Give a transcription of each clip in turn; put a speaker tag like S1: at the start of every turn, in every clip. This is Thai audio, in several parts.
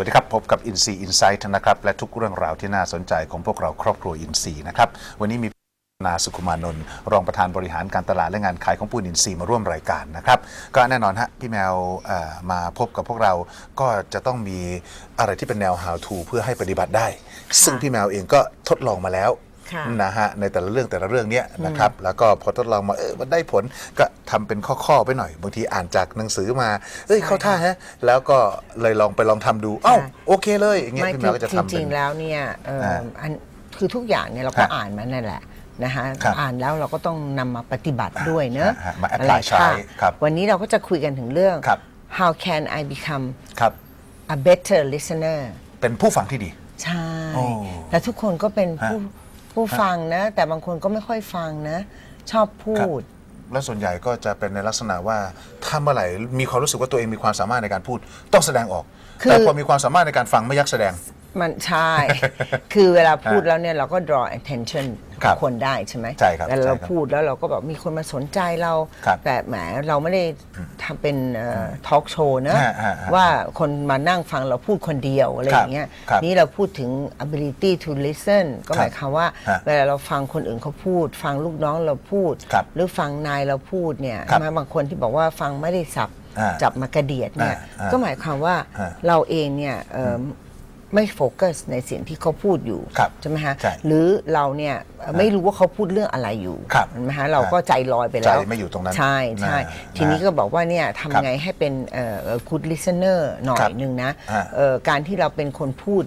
S1: วัสดีครับ พบกับ i n s e e Insight นะครับ และทุกเรื่องราวที่น่าสนใจของพวกเราครอบครัว i n s e e นะครับ วันนี้มีนาสุขุมานนท์รองประธานบริหารการตลาดและงานขายของปูนอินซีย์มาร่วมรายการนะครับ ก็แน่นอนฮะพี่แมวมาพบกับพวกเราก็จะต้องมีอะไรที่เป็นแนว how to เพื่อให้ปฏิบัติได้ ซึ่งพี่แมวเองก็ทดลองมาแล้ว นะฮะในแต่ละเรื่องแต่ละเรื่องเนี้ยนะครับแล้วก็พอทดลองมาเออมันได้ผลก็ทำเป็นข้อๆไปหน่อย บางทีอ่านจากหนังสือมาเอ้ยเข้าท่าฮะแล้วก็เลยลองไปลองทำดูเอ้าโอเคเลยอย่างเงี้ย
S2: ไม่
S1: พี่แมวก็จะ
S2: จ
S1: ทำ
S2: ริ
S1: เป็น
S2: งๆแล้วเนี่ยเอ่ออาอันคือทุกอย่างเนี่ยเราก็
S1: ฮะ
S2: อ่านมานั่นแหละนะคะ
S1: ครับ
S2: อ่านแล้วเราก็ต้องนำมาปฏิบัติด้วยเนอะ
S1: ฮะมา apply ใช้
S2: ค่ะ
S1: ครับ
S2: วันนี้เราก็จะคุยกันถึงเรื่อง
S1: ครับ
S2: how can I become
S1: ครับ
S2: a better listener
S1: เป็นผู้ฟังที่ดี
S2: ใช่
S1: โอ้
S2: แต่ทุกคนก็เป็นผู้
S1: ฮะ
S2: ผู้ฟังนะ แต่บางคนก็ไม่ค่อยฟังนะ ชอบพู
S1: ครับ
S2: ด
S1: และส่วนใหญ่ก็จะเป็นในลักษณะว่าถ้าเมื่อไหร่มีความรู้สึกว่าตัวเองมีความสามารถในการพูดต้องแสดงออก
S2: คือ
S1: แต่พอมีความสามารถในการฟังไม่อยักแสดง
S2: มันใช่ คือเวลาพูดแล้วเนี่ยเราก็ draw attention ข
S1: ครั
S2: อบงคนได้ใช่ไหม
S1: ใช่ครับ
S2: แต่เรา
S1: ใช่ครับ
S2: พูดแล้วเราก็แบบมีคนมาสนใจเรา
S1: ครับ
S2: แต่แหมเราไม่ได้ทำเป็นทอล์กโชว์นะ
S1: ฮะฮะฮะ
S2: ว่าคนมานั่งฟังเราพูดคนเดียวอะไรอย่างเงี้ย
S1: ครับ
S2: นี่เราพูดถึง ability to listen ก็หมายความว่า
S1: ฮะ
S2: เวลาเราฟังคนอื่นเขาพูด ฟังลูกน้องเราพูด
S1: ครับ
S2: หรือฟังนายเราพูดเนี่ย
S1: ครับ
S2: มาบางคนที่บอกว่าฟังไม่ได้สับ
S1: อ่า
S2: จับมากระเดียดเนี่ย
S1: อ่าอ่า
S2: ก็หมายความว่า
S1: ฮะ
S2: เราเองเนี่ยเอิ่ม ไม่โฟกัสในสิ่งที่เขาพูดอยู่
S1: ครับ
S2: ใช่ไหมฮะ
S1: ใช่
S2: หรือเราเนี่ยเอ่อไม่รู้ว่าเขาพูดเรื่องอะไรอยู่
S1: ครับ
S2: เห็นไหมฮะเราก็ใจลอยไปแล้ว
S1: ใจไม่อยู่ตรงนั้น
S2: ใช่ใช่
S1: นะ
S2: ทีนี้ก็บอกว่าเนี่ย
S1: ครับ
S2: ทำไงให้เป็นเอ่อเอ่อ good listener หน่อ
S1: ครั
S2: ย
S1: บ
S2: หนึ่งนะ
S1: ฮะ
S2: เอ่อการที่เราเป็นคนพูด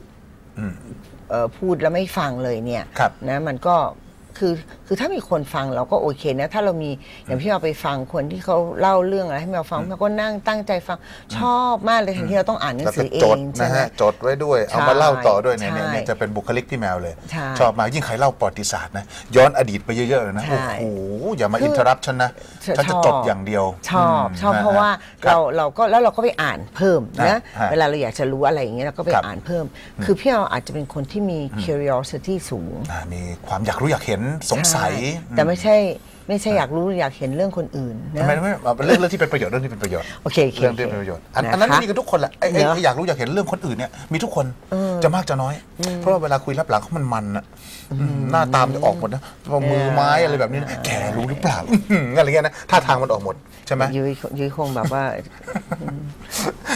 S1: อืม
S2: เอ่อพูดแล้วไม่ฟังเลยเนี่ย
S1: ครับ
S2: นะมันก็คือ คือถ้ามีคนฟังเราก็โอเคนะ ถ้าเรามีอย่างพี่เราไปฟังคนที่เขาเล่าเรื่องอะไรให้เราฟังเราก็นั่งตั้งใจฟังชอบมากเลยแทนที่เราต้องอ่านหนัง
S1: แล้ว
S2: สื
S1: ก็
S2: อเอ
S1: จด
S2: ง
S1: นะ
S2: ใช่ไหม
S1: ฮะจดไว้ด้วย เอา
S2: ใช่
S1: มาเล่าต่อด้วยเนี่ยเนี่ย
S2: ใช่
S1: เนี่ยจะเป็นบุคลิกพี่แมวเลย
S2: ใช่
S1: ชอบมากยิ่งใครเล่าประวัติศาสตร์นะย้อนอดีตไปเยอะๆเลยนะ
S2: ใช่
S1: โอ้โหอย่ามาอินเทอร์รัปฉันนะ
S2: ชอบ
S1: ฉันจะจดอย่างเดียว
S2: ชอบ
S1: ม
S2: ชอบ
S1: น
S2: เพราะว่า
S1: คบ
S2: เราเราก็แล้วเราก็ไปอ่านเพิ่ม
S1: ฮะ
S2: นะ
S1: ฮะ
S2: เวลาเราอยากจะรู้อะไรอย่างเงี้ยเราก็ไป
S1: ครับ
S2: อ่านเพิ่ม คือพี่เราอาจจะเป็นคนที่มี curiosity สูง
S1: อ่ามีความอยากรู้อยากเห็นสงสัย
S2: ใช่แต่ไม่ใช่ไม่ใช่อยากรู้อยากเห็นเรื่องคนอื่นนะ
S1: ทำไมไม่เอาเรื่องเรื่องที่เป็นประโยชน์เรื่องที่เป็นประโยชน์
S2: โอเคโอเค
S1: เรื่องที่เป็นประโยชน์อัน
S2: นะคะ
S1: อันนั้นมีกันทุกคนแหละไอ้ไอ้
S2: เนอะ
S1: ไอ้อยากรู้อยากเห็นเรื่องคนอื่นเนี่ยมีทุกคนจะมากจะน้อย เพราะว่าเวลาคุยรับหลังเขามันมันอะหน้าตามนจะออกหมดนะว่ามือไม้อะไรแบบนี้นะแกรู้หรือเปล่าอื้อหืออะไรเงี้ยนะท่าทางมันออกหมดใช่ไหม
S2: ยุ้ยยุ้ยคงแบบว่า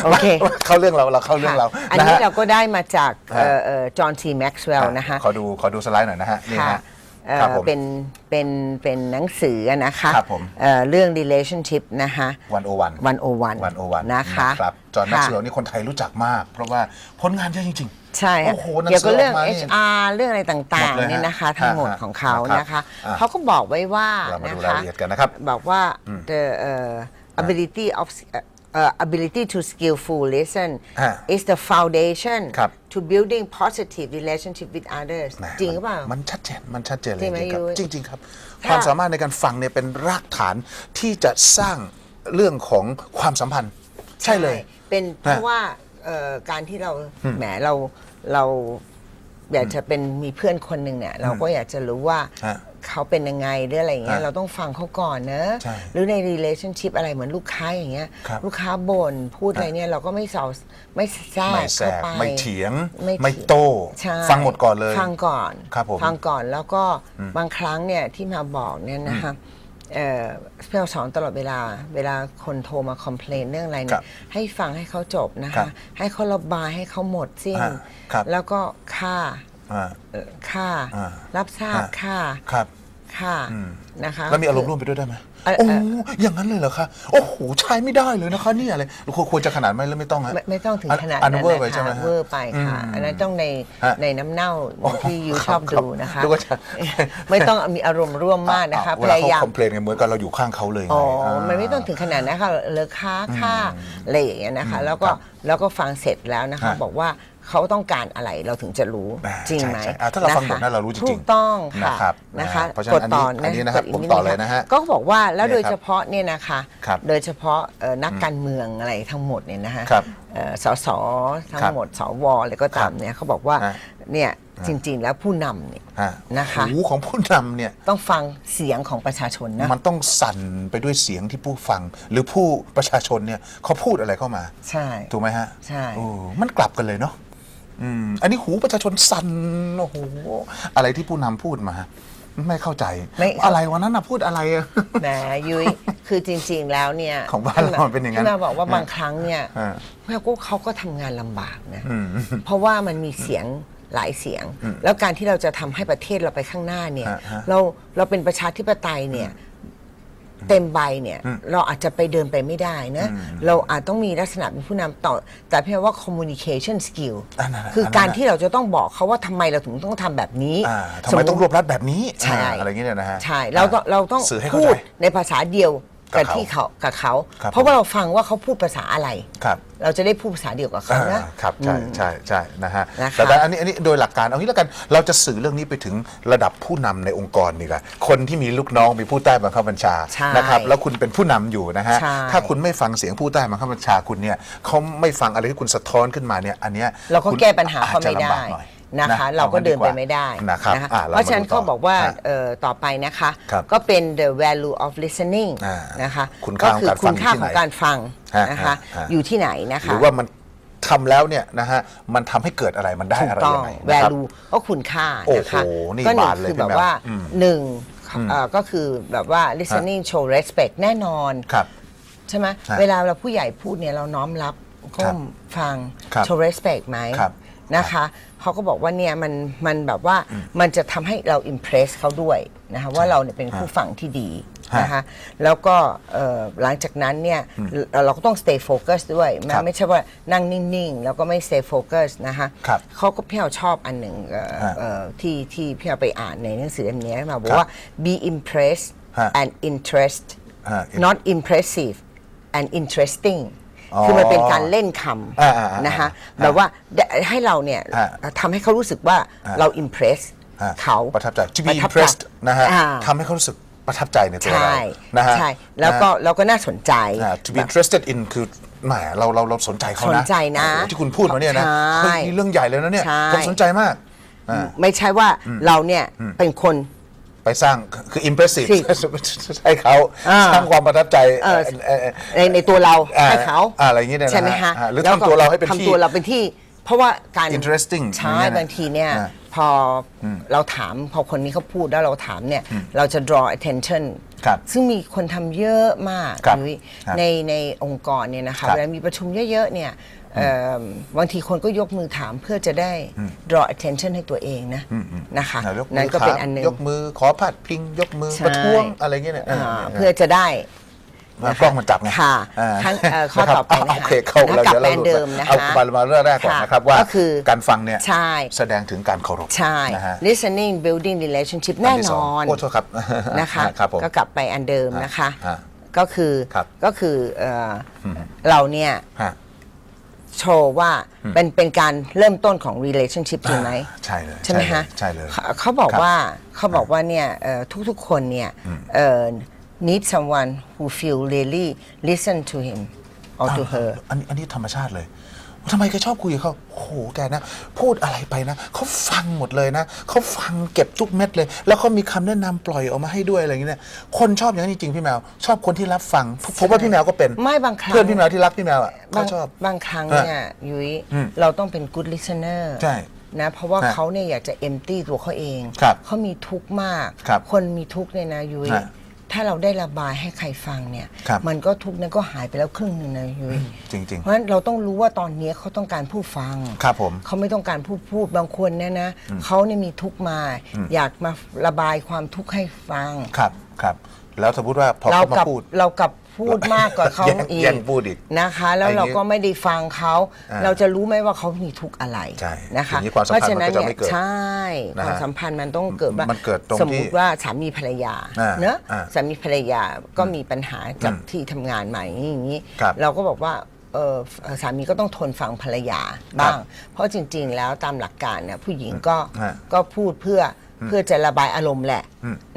S2: โอเค
S1: มาเข้าเรื่องเราเราเข้าเรื่องเรา
S2: ค่ะอัน
S1: นะ
S2: นี้
S1: ฮะ
S2: เราก็ได้มาจาก
S1: ฮะ
S2: จอห์นซีแม็กซ์เวลล์นะคะ
S1: ขอดูขอดูสไลด์หน่อยนะฮะนี่
S2: ค่ะ
S1: ฮะ
S2: เอ่อ
S1: ครับผม
S2: เป็นเป็นเป็นหนังสือนะคะ
S1: ครับผม
S2: เอ่อเรื่อง relationship นะคะ
S1: วันโอวัน
S2: วันโอวัน
S1: วันโอวัน
S2: นะคะ
S1: ครับจอห์นแม็กซ์
S2: ค่ะ
S1: เวลล์นี่คนไทยรู้จักมาก เพราะว่าผลงานเยอะจริงๆ
S2: ใช่ค่ะ
S1: โอ้โหหนัง
S2: เกี่ยว
S1: สื
S2: กับ
S1: อ
S2: เรื่อง
S1: ออกมานี่
S2: HR เรื่องอะไรต่าง
S1: หมดเลย
S2: ๆเนี่ยนะคะ
S1: ฮะ
S2: ทั้งหมด
S1: ฮะ
S2: ของเขา
S1: ครับ
S2: นะคะ
S1: อะ
S2: เขาก็บอกไว้ว่า
S1: เรามาดู
S2: นะ
S1: ราย
S2: คะ
S1: ละเอียดกันนะครับ
S2: บอกว่า the uh, ability of uh, ability to skillful listen
S1: ฮะ
S2: is the foundation
S1: ครับ
S2: to building positive relationship with others
S1: แหม
S2: จริงหรือเปล่า
S1: มันชัดเจน มันชัดเจนเลย
S2: จริงไหม
S1: จริงครับ
S2: ยุ้ย
S1: จริง ๆ ครับ
S2: ค่ะ
S1: ความสามารถในการฟังเนี่ยเป็นรากฐานที่จะสร้างเรื่องของความสัมพันธ์ ใช่เลย
S2: เป็นเพราะว่าเอ่อการที่เราแหมเราเราอยากจะเป็นมีเพื่อนคนหนึ่งเนี่ย เราก็อยากจะรู้ว่า
S1: ฮะ
S2: เขาเป็นยังไงหรืออะไรอย่างเงี้ย
S1: ฮะ
S2: เราต้องฟังเขาก่อนเนอะ
S1: ใช่
S2: หรือใน relationship อะไรเหมือนลูกค้าอย่างเงี้ย
S1: ครับ
S2: ลูกค้าบ่นพูดอะไรเนี่ยเราก็ไม่สาวไม่แทร
S1: ไม่
S2: ก
S1: แทร
S2: เข้ากไป
S1: ไม่เถียง
S2: ไม่
S1: ไม่
S2: เถียง
S1: โต้
S2: ใช่
S1: ฟังหมดก่อนเลย
S2: ฟังก่อน
S1: ครับผม
S2: ฟังก่อนแล้วก็บางครั้งเนี่ยที่มาบอกเนี่ยนะคะเอ่อพี่เราสอนตลอดเวลา เวลาคนโทรมาคอมเพลนเรื่องอะไร
S1: ค
S2: เนี่
S1: รั
S2: ย
S1: บ
S2: ให้ฟังให้เขาจบนะ
S1: ครั
S2: คะ
S1: บ
S2: ให้เขาระบายให้เขาหมดสิ้น
S1: อ่าครับ
S2: แล้วก็ค่า
S1: อ่า
S2: เอ่อค่า
S1: อ่า
S2: รับทราบ
S1: อ่า
S2: ค่า
S1: ครับ
S2: ค่า
S1: อืม
S2: นะคะ
S1: แล้วมีอารมณ์ร่วมไปด้วยได้ไหม
S2: เอ่อ
S1: โอ้
S2: เอ่อ
S1: อย่างนั้นเลยเหรอคะโอ้โหใช้ไม่ได้เลยนะคะเนี่ยอะไรควรควรจะขนาดไหมหรือไม่ต้องฮะ
S2: ไม่ไม่ต้องถึงขนาด
S1: อัน
S2: นั้น
S1: เวอร์
S2: นะ
S1: ไปใช่ไหม
S2: คะ
S1: ฮะ
S2: เวอร์ไปค่ะ
S1: อืม
S2: อันนั้นต้องใน
S1: ฮะ
S2: ในน้ำเน่าที่ยู
S1: ค
S2: ช
S1: รับ
S2: อบดูนะคะ
S1: นึกว่าจะ
S2: ไม่ต้องมีอารมณ์ร่วมมากนะคะ
S1: อ่
S2: พยายาม
S1: เวลเขาคอมเพลนกันเหมือนกันเราอยู่ข้างเขาเลยไง
S2: อ๋อ
S1: อ่า
S2: มันไม่ต้องถึงขนาดนั้นค่ะเลอค้าค่าอะไรอย่างเงี้ยนะคะ แล้วก็
S1: ครับ
S2: แล้วก็ฟังเสร็จแล้วนะคะ
S1: ฮะ
S2: บอกว่า เขาต้องการอะไรเราถึงจะรู้
S1: อ่า
S2: จริงไหม
S1: ใช่ใช่อ่าถ้าเราฟังหมดะ
S2: คะ
S1: นั้นเรารู้จริงๆ
S2: ถูกต้องค่ะ
S1: นะครับ
S2: นะคะ
S1: อ่าเพราะฉะนั้น
S2: กดต่อ
S1: อันนี้อันนี้นะครับ
S2: กดก
S1: ผมต่อเลยนะฮะ
S2: ก็บอกว่าแล้ว
S1: เนี่ย
S2: โดย
S1: ครับ
S2: เฉพาะเนี่ยนะคะ
S1: ครับ
S2: โดยเฉพาะเอ่อนักการเมืองอะไรทั้งหมดเนี่ยนะคะ
S1: ครับ
S2: เอ่อสสทั้
S1: ครั
S2: ง
S1: บ
S2: หมดสวอะไรก็ตามเนี่ยเขาบอกว่า
S1: ฮะ
S2: เนี่ยจริง ๆ แล้วผู้นำเนี่ย
S1: ฮะ
S2: นะคะ
S1: หูของผู้นำเนี่ย
S2: ต้องฟังเสียงของประชาชนนะ
S1: มันต้องสั่นไปด้วยเสียงที่ผู้ฟัง หรือผู้ประชาชนเนี่ยเขาพูดอะไรเข้ามา
S2: ใช่
S1: ถูกไหมฮะ
S2: ใช่
S1: โอ้มันกลับกันเลยเนาะ อืมอันนี้หูประชาชนสั่นโอ้โหอะไรที่ผู้นำพูดมา ไม่เข้าใจ
S2: ไม่
S1: อะไรวันนั้นน่ะพูดอะไรอะ
S2: แหมยุ้ยคือจริง ๆ แล้วเนี่ย
S1: ของบ้านเรามันเป็นอย่างนั้น
S2: ที่มาบอกว่าบางครั้งเนี่ย
S1: ฮะ
S2: แม่ก็เขาก็ทำงานลำบากนะ
S1: อืม
S2: เพราะว่ามันมีเสียงหลายเสียง แล้วการที่เราจะทำให้ประเทศเราไปข้างหน้าเนี่ย
S1: ฮะฮะ
S2: เราเราเป็นประชาธิปไตยเนี่ย เต็มใบเนี่ยเราอาจจะไปเดินไปไม่ได้นะ เราอาจต้องมีลักษณะเป็นผู้นำต่อ แต่เพียงว่า communication skill
S1: อันนั้นน่ะ
S2: คือ
S1: อันนั้นน่ะ
S2: การที่เราจะต้องบอกเขาว่าทำไมเราถึงต้องทำแบบนี้
S1: อ่าทำไมต้องรวบรัดแบบนี้
S2: ใช่
S1: อ่าอะไรอย่างเงี้ยนะฮะ
S2: ใช่เราต้องเราต้อง
S1: สื่อให้เข้า
S2: พู
S1: ใจ
S2: ดในภาษาเดียว
S1: กั
S2: กับ
S1: เขา
S2: ที่เขากับเขา
S1: ครับ
S2: เพราะว่าเราฟังว่าเขาพูดภาษาอะไร
S1: ครับ
S2: เราจะได้พูดภาษาเดียวกับเขานะ
S1: อ่าครับใช่
S2: อืม
S1: ใช่ใช่นะฮะ
S2: นะคะ
S1: แต่แต่อันนี้อันนี้โดยหลักการเอางี้แล้วกันเราจะสื่อเรื่องนี้ไปถึงระดับผู้นำในองค์กรนี่แหละคนที่มีลูกน้องมีผู้ใต้บังคับบัญชา
S2: ใช่
S1: นะครับแล้วคุณเป็นผู้นำอยู่นะฮะ
S2: ใช่
S1: ถ้าคุณไม่ฟังเสียงผู้ใต้บังคับบัญชาคุณเนี่ยเขาไม่ฟังอะไรที่คุณสะท้อนขึ้นมาเนี่ยอันเนี้ย
S2: เราก็
S1: คุณ
S2: แก้ปัญหาเขา
S1: อจจะ
S2: ไม่ได้
S1: ลำบกหอย
S2: นะคะ
S1: อ
S2: เราก็
S1: งั้
S2: เดินไป
S1: ว่า
S2: ไม่ได้
S1: นะครับ
S2: นะคะ
S1: อ่
S2: เพราะฉะนั้น
S1: มดู
S2: เขาบอกว่า
S1: ฮะ
S2: เอ่อต่อไปนะคะ
S1: ครับ
S2: ก็เป็น the value of listening
S1: อ่า
S2: นะคะ
S1: คุณ
S2: ก็
S1: ค่าของ
S2: คือ
S1: การฟัง
S2: คุณค่า
S1: อยู่ที่
S2: ของ
S1: ไหน
S2: การฟัง
S1: ฮะ
S2: นะคะ
S1: ฮะฮะ
S2: อยู่ที่ไหนนะคะ
S1: หรือว่ามันทำแล้วเนี่ยนะฮะมันทำให้เกิดอะไรมันได้
S2: ถูก
S1: อะไร
S2: ต้อ
S1: ยังง ไงนะครับ
S2: value ก็คุณค่า
S1: โอ้
S2: นะคะ
S1: โหนี่
S2: ก็หนึ่ง
S1: บานเลย
S2: คือ
S1: พี่
S2: แบบ
S1: แมว
S2: ว่า
S1: อืม
S2: หนึ่งเอ่อก็คือแบบว่า listening show respect แน่นอน
S1: ครับ
S2: ใช่ไหม
S1: ใช่
S2: เวลาเราผู้ใหญ่พูดเนี่ยเราน้อมรับก้มฟัง
S1: ครับ
S2: show respect ไหม
S1: ครับ
S2: นะคะเขาก็บอกว่าเนี่ยมันมันแบบว่ามันจะทำให้เรา impress เขาด้วยนะคะว่าเราเนี่ยเป็นผู้ฟังที่ดี
S1: ฮะ
S2: นะคะแล้วก็เอ่อหลังจากนั้นเนี่ยเราเราก็ต้อง stay focus ด้วยไม่
S1: ครับ
S2: ไม่ใช่ว่านั่งนิ่ง ๆ แล้วก็ไม่ stay focus นะคะ
S1: ครับ
S2: เขาก็พี่เอาชอบอันหนึ่งเอ่อ
S1: ฮะ
S2: เอ่อที่ที่พี่เอาไปอ่านในหนังสือเล่มนี้มาบอ
S1: ครั
S2: ก
S1: บ
S2: ว่า be impressed
S1: ฮะ
S2: and interest
S1: ฮะ
S2: not impressive and interesting
S1: อ๋อ
S2: คือมันเป็นการเล่นค
S1: อ่าอ่าอ่าำ
S2: นะคะ
S1: อ่า
S2: แบบว่าให้เราเนี่ย
S1: อ่า
S2: ทำให้เขารู้สึกว่า
S1: อ่า
S2: เรา impress
S1: ฮะ
S2: เขา
S1: ประทับใจ to be
S2: ประทับใจ
S1: impressed นะฮะ
S2: อ่า
S1: ทำให้เขารู้สึกประทับใจในตัว
S2: ใช่
S1: เรานะฮะ
S2: ใช่แล้วก็
S1: นะ
S2: เราก็น่าสนใจ
S1: อ่า to be interested in คือแหมเราเราเราสนใจเขานะ
S2: สนใจนะ
S1: โอ้โหที่คุณพูดมาเนี่ยนะ
S2: ใช่
S1: เฮ้ยนี่เรื่องใหญ่เลยนะเนี่ย
S2: ใช่
S1: ผมสนใจมากอ่า
S2: ไม่ใช่ว่าเราเนี่ยเป็นคน
S1: ไปสร้างคือ impressive
S2: สิ
S1: ให้เขา
S2: อ่า
S1: สร้างความประทับใจ
S2: เออ
S1: เอ่อ
S2: ในในตัวเรา
S1: อ่า
S2: ให้เขา
S1: อ่าอะไรอย่างเงี้ยเนี่ยนะ
S2: ใช่ไหมฮะ
S1: อ่าหรือ
S2: แล้วก็
S1: ทำตัวเราให้เป็นที่
S2: ทำตัวเราเป็นที่ เพราะว่าการ
S1: Interesting
S2: ใช่
S1: อย่างเงี้ยนะ
S2: บางทีเนี่ย
S1: อ่า
S2: พออเราถามพอคนนี้เขาพูดแล้วเราถามเนี่ย เราจะ draw attention
S1: ครับ
S2: ซึ่งมีคนทำเยอะมาก
S1: ครับ
S2: ยุ้ย
S1: ครับ
S2: ในในองค์กรเนี่ยนะ
S1: ครั
S2: คะ
S1: บ
S2: เวลามีประชุมเยอะๆเนี่ยเอิ่ม บางทีคนก็ยกมือถามเพื่อจะได้ draw attention ให้ตัวเองนะนะคะ
S1: อ่ายกมื
S2: นั่นก็เป็นอันหนึง
S1: ยกมือขอพัดพิงยกมือ
S2: ใช่
S1: ประท้วงอะไรเงี้ยเนี่ย
S2: อ่า
S1: เออ
S2: เพื่อจะได้
S1: มากล้องมันจับไง
S2: ค่ะ
S1: อ่า
S2: ครั้งเอ่อข้อต่อไปนะคะ
S1: โอเคเข้า
S2: แล้ว
S1: แล้ว
S2: กลับ
S1: เดี๋ยวเรา
S2: แบรนด์เดิมนะคะ
S1: เอามามาเรื่องแรกก่อน
S2: ค่ะ
S1: นะครับว่า
S2: ก็คือ
S1: การฟังเนี่ย
S2: ใช่
S1: แสดงถึงการเคารพ
S2: ใช่
S1: นะฮะ
S2: listening building relationship
S1: อั
S2: แน่
S1: ที่
S2: น
S1: สง
S2: อน
S1: โอ้โทษครับ
S2: นะคะ
S1: ครับผม
S2: ก็กลับไปอันเดิมนะคะ
S1: ฮะ
S2: ก็คือ
S1: ครับ
S2: ก็คือเอ่ออเราเนี่ย
S1: ฮะ
S2: โชว์ว่าเป็นเป็นการเริ่มต้นของ relationship จริงไหม
S1: ใช่เลย
S2: ใช่ไหมฮะ
S1: ใช่เลย
S2: เขาเขาบอก
S1: ครับ
S2: ว่าเขาบอกว่าเนี่ยเอ่อทุกๆคนเนี่ยเอ่อ need someone who feel really listen to him or to her
S1: อันนี้อันนี้ธรรมชาติเลย ทำไมแกชอบคุยกับเขาโอ้โหแกนะ พูดอะไรไปนะเขาฟังหมดเลยนะเขาฟังเก็บทุกเม็ดเลย แล้วเขามีคำแนะนำปล่อยออกมาให้ด้วยอะไรอย่างเงี้ยเนี่ยคนชอบอย่างนั้นจริงๆพี่แมว ชอบคนที่รับฟังผมว่าพี่แมวก็เป็น
S2: ไม่บางครั้ง
S1: เพื่อนพี่แมวที่รักพี่แมวอะ
S2: บา
S1: เขา
S2: ง
S1: ชอบ
S2: บางครั้ง
S1: อะ
S2: เนี่ยยุ้ย
S1: อืม
S2: เราต้องเป็น good listener
S1: ใช่
S2: นะเพราะว่า
S1: ฮะ
S2: เขาเนี่ยอยากจะ empty ตัวเขาเอง
S1: ครับ
S2: เขามีทุกข์มาก
S1: ครับ
S2: คนมีทุกข์เนี่ยนะยุ้ย
S1: ฮะ
S2: ถ้าเราได้ระบายให้ใครฟังเนี่ย
S1: ครับ
S2: มันก็ทุกข์นั้นก็หายไปแล้วครึ่งหนึ่งนะยุ้ย
S1: จริง
S2: เพราะฉะนั้นเราต้องรู้ว่าตอนนี้เขาต้องการผู้ฟัง
S1: ครับผม
S2: เขาไม่ต้องการผู้พูดบางคนเนี่ยนะเขาเนี่ยมีทุกข์มา อยากมาระบายความทุกข์ให้ฟัง
S1: ๆครับครับ แล้วสมมติว่าพอ
S2: เรา
S1: เขามา
S2: กับ
S1: พูด
S2: เรากับ พูดมากกว่าเขา
S1: แย่ง
S2: อีก
S1: แย่งพูดอีก
S2: นะคะ แล้ว
S1: ไอ้นี่
S2: เราก็ไม่ได้ฟังเขา
S1: อ่า
S2: เราจะรู้ไหมว่าเขามีทุกข์อะไร
S1: ใช่
S2: นะคะ
S1: อย่างนี้ความสัมพันธ์มันก็จะไม่เกิด
S2: ใช่
S1: นะฮะ
S2: ความสัมพันธ์มันต้องเกิดว่า
S1: มันเกิดตรง
S2: สมม
S1: ที่
S2: ติว่าสามีภรรยา
S1: อ่า
S2: เนอะ
S1: อ่า
S2: สามีภรรยาก็มีปัญหาจากที่ทำงานใหม่อย่างนี้
S1: ครับ
S2: เราก็บอกว่าเออเอ่อสามีก็ต้องทนฟังภรรยาบ้าง เพราะจริง ๆ แล้วตามหลักการเนี่ยผู้หญิงก็
S1: ฮะ
S2: ก็พูดเพื่ออ เพื่อจะระบายอารมณ์แหละ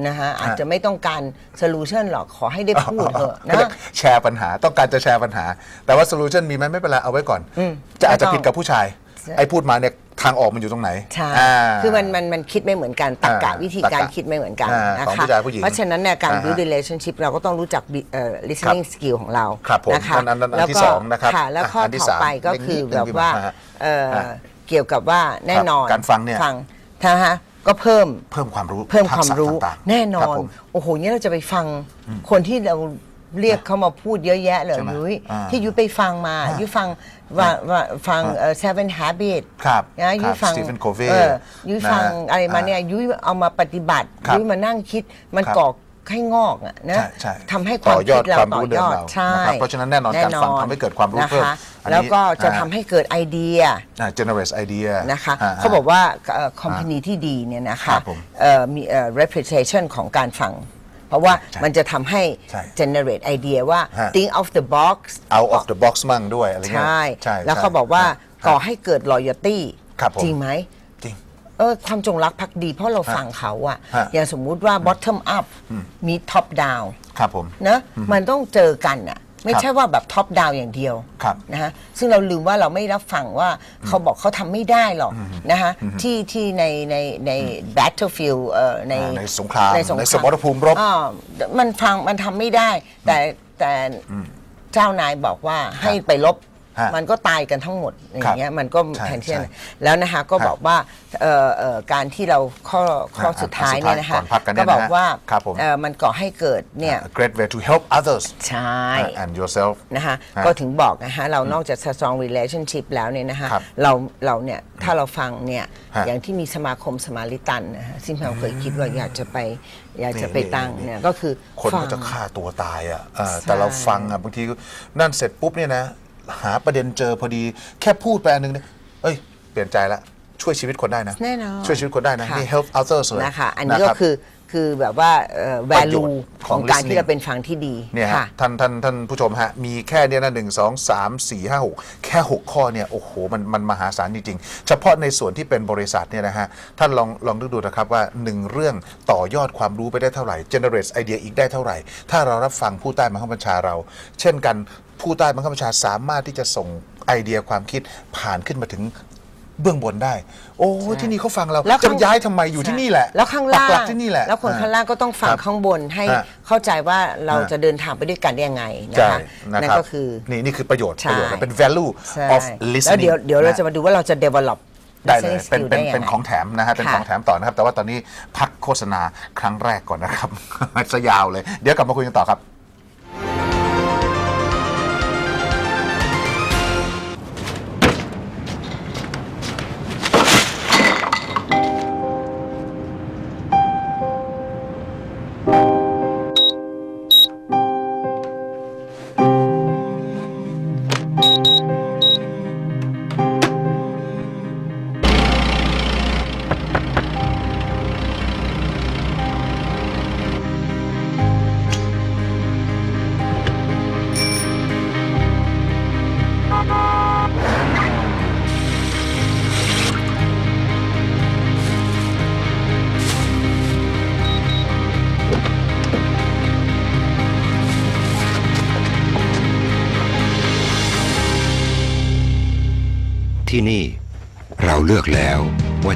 S2: นะฮะอาจจะไม่ต้องการโซลูชันหรอกขอให้ได้พูดเถอะ
S1: ก็
S2: นะ
S1: จะแชร์ปัญหาต้องการจะแชร์ปัญหา แต่ว่าโซลูชันมีไหมไม่เป็นไรเอาไว้ก่อน จะอาจจะ
S2: ไม่ต้อง
S1: ผิดกับผู้ชาย ไอ้พูดมาเนี่ยทางออกมันอยู่ตรงไหน
S2: ใช่าคือมันมันมันคิดไม่เหมือนกันตรรกะ
S1: อ่า
S2: วิธีการ
S1: ตรรกะ
S2: คิดไม่เหมือนกัน
S1: อ่า
S2: นะ
S1: ของ
S2: คะ
S1: ผู้ชายผู้หญิง
S2: เพราะฉะนั้นเนี่ยการ
S1: อ่าฮะ
S2: build relationship เราก็ต้องรู้จักเอ่อ listening skill ของเรา
S1: ครับผม
S2: นะคะ
S1: อันนั้นอัน
S2: แล้ว
S1: ที่
S2: ก็
S1: สองนะครับ
S2: ค่ะแล้วข้อ
S1: อันที่
S2: ต่อ
S1: สาม
S2: ไปก็
S1: เล็กนิด
S2: คือ
S1: นึง
S2: แบบว่า
S1: พี่หมอฮะ
S2: เอ่อ
S1: อ่า
S2: เกี่ยวกับว่าแน่นอน
S1: การฟังเนี่ย
S2: ฟังนะฮะ ก็เพิ่ม
S1: เพิ่มความรู้
S2: เพิ่มความ
S1: ทักษะ
S2: รู้
S1: ต่างๆ
S2: แน่นอ
S1: ครับ
S2: น
S1: ผม
S2: โอ้โหเนี่ยเราจะไปฟังคนที่เราเรียกเขามาพูดเยอะแยะเลย
S1: ใช่ไหม
S2: ยุ้ย
S1: อ่า
S2: ที่ยุ้ยไปฟังมายุ้ยฟังว่าว่าฟังเอ่อ seven habit
S1: ครับ
S2: นะยุ้ยฟัง
S1: ครับ Stephen Covey
S2: เออยุ้ยฟัง
S1: นะฮะ
S2: อะไรมา
S1: อ่า
S2: เนี่ยยุ้ยเอามาปฏิบัติ
S1: ครับ
S2: ยุ้ยมานั่งคิดมัน
S1: ครับ
S2: ก่อ ให้งอกอะนะ
S1: ใช่ใช่
S2: ทำให้ความ
S1: ต่อยอ
S2: คิ
S1: ด
S2: ดเรา
S1: ความ
S2: ต่
S1: รู้
S2: อ
S1: เดิ
S2: ย
S1: ม
S2: อด
S1: เรา
S2: ใช่
S1: นะครับเพราะฉะนั้นแน่นอนการฟังทำให้เกิดความรู้เพิ่ม
S2: นะคะ
S1: อันนี้
S2: แล้วก็จะ
S1: อ่า
S2: ทำให้เกิดไอเดีย
S1: อ่า generate idea
S2: นะคะ
S1: อ่
S2: เขาบอกว่าคอมพานีที่ดีเนี่ยนะ
S1: ครั
S2: คะ
S1: บผม
S2: เอ่อมีเอ่อ reputation ของการฟัง เพราะว่า
S1: ใช่
S2: มันจะทำให้
S1: ใช่
S2: generate idea ว่า
S1: ฮะ
S2: think of the box
S1: out of the box มั่งด้วยอะไร
S2: ใช
S1: เงี้ย่ใช่
S2: แล้วเขาบอกว่า
S1: ฮะ
S2: ก่อให้เกิด loyalty
S1: ครับผม
S2: จริงไหม
S1: จริง
S2: เออความจงรักภักดีเพราะเราฟังเขาอะ
S1: ฮะ
S2: อย่างสมมุติว่า bottom up มี top down
S1: ครับผม
S2: นะมันต้องเจอกันอะไม่ใช่ว่าแบบท็อปดาวอย่างเดียว
S1: ครับ
S2: นะฮะซึ่งเราลืมว่าเราไม่รับฟังว่าเขาบอกเขาทำไม่ได้หรอกนะฮะที่ที่ในในใน battlefield เอ่อใน
S1: อ่าในสงคราม
S2: ในสงค
S1: ใน
S2: ราม
S1: สมรภูมิรบ
S2: อ่ามันฟังมันทำไม่ได้ แต่แต่เจ้านายบอกว่าให้ไปลบ
S1: ฮะ
S2: มันก็ตายกันทั้งหมดอย่างเงี้ยมันก็
S1: ใช่
S2: แทนที่จะ
S1: ใช่
S2: แล้วนะคะก็
S1: ฮะ
S2: บอกว่าเอ่อเอ่อการที่เราข้อข้อ
S1: อะ
S2: สุดท้ายเนี่ยนะคะ
S1: ก่อนพักกันเนี่
S2: ก็
S1: ยนะ
S2: บอกว่า
S1: ครับผม
S2: เอ่อมันก่อให้เกิดเนี่ย
S1: a great way to help others
S2: ใช่
S1: and yourself
S2: นะคะ
S1: ฮะ
S2: ก็ถึงบอกนะคะเรานอกจาก strong relationship แล้วเนี่ยนะคะ
S1: ครับ
S2: เราเราเนี่ยถ้าเราฟังเนี่ย
S1: ฮะ
S2: อย่างที่มีสมาคมสมาริตันนะฮะซึ่งเราเคยคิดว่าอยากจะไปอยากจะไป
S1: นี่
S2: ตั้ง
S1: นี่
S2: เนี่ยก็คือ
S1: คน
S2: ฟั
S1: ก็
S2: ง
S1: จะฆ่าตัวตายอะเออ
S2: ใช่
S1: แต่เราฟังอะบางทีนั่นเสร็จปุ๊บเนี่ยนะ หาประเด็นเจอพอดี แค่พูดไปอันนึงเนี่ยเอ้ย เปลี่ยนใจละช่วยชีวิตคนได้นะ
S2: แน่นอน
S1: ช่วยชีวิตคนได้นะ
S2: ค่ะ
S1: นี่ help others เลย
S2: นะคะ อันนี้ก็
S1: รับ
S2: คือคือแบบว่าเอ่อ
S1: ประโยช
S2: value
S1: น์
S2: ข
S1: ของ
S2: องการ
S1: listening
S2: ที่เราเป็นฟังที่ดี
S1: เนี่ยฮะ
S2: ค่ะ
S1: ท่านท่านท่านผู้ชมฮะ มีแค่เนี่ยนะหนึ่งสองสามสี่ห้าหกแค่หกข้อเนี่ย โอ้โห มันมันมหาศาลจริง ๆ เฉพาะในส่วนที่เป็นบริษัทเนี่ยนะฮะ ท่านลองลองนึกดูนะครับว่าหนึ่งเรื่องต่อยอดความรู้ไปได้เท่าไหร่ generate ไอเดียอีกได้เท่าไหร่ ถ้าเรารับฟังผู้ใต้บังคับบัญชาเรา เช่นกัน ผู้ใต้บังคับบัญชาสามารถที่จะส่งไอเดียความคิดผ่านขึ้นมาถึงเบื้องบนได้ โอ้ยที่นี่เขาฟังเรา
S2: แล้ว
S1: จะ
S2: ข้าง
S1: ย้ายทำไมอยู่ที่นี่แหละ
S2: แล้วข้าง
S1: ปัก
S2: ล่าง
S1: หลักที่นี่แหละ
S2: แล้วคนข้างล่างก็ต้องฟัง
S1: ครับ
S2: ข้างบนให้
S1: ฮะ
S2: เข้าใจว่าเรา
S1: ฮะ
S2: จะเดินทางไปด้วยกันได้ยังไงนะ
S1: ใช่
S2: คะ
S1: นะ
S2: นั่น
S1: ครับ
S2: ก็คือ
S1: นี่นี่คือประโยชน์
S2: ใช่
S1: ประโยชน์นะเป็น value
S2: ใช่
S1: of
S2: แล้ว
S1: listening
S2: เดี๋ยวเดี๋ยวเรา
S1: น
S2: จะมาดูว่าเราจะ develop
S1: ได้เลย
S2: listening
S1: เป็น
S2: skill
S1: เป็น
S2: ได้ยังไง
S1: เป็นของแถมนะฮะ เป็น
S2: ค่ะ
S1: ของแถมต่อนะครับ แต่ว่าตอนนี้พักโฆษณาครั้งแรกก่อนนะครับ จะยาวเลย เดี๋ยวกลับมาคุยกันต่อครับ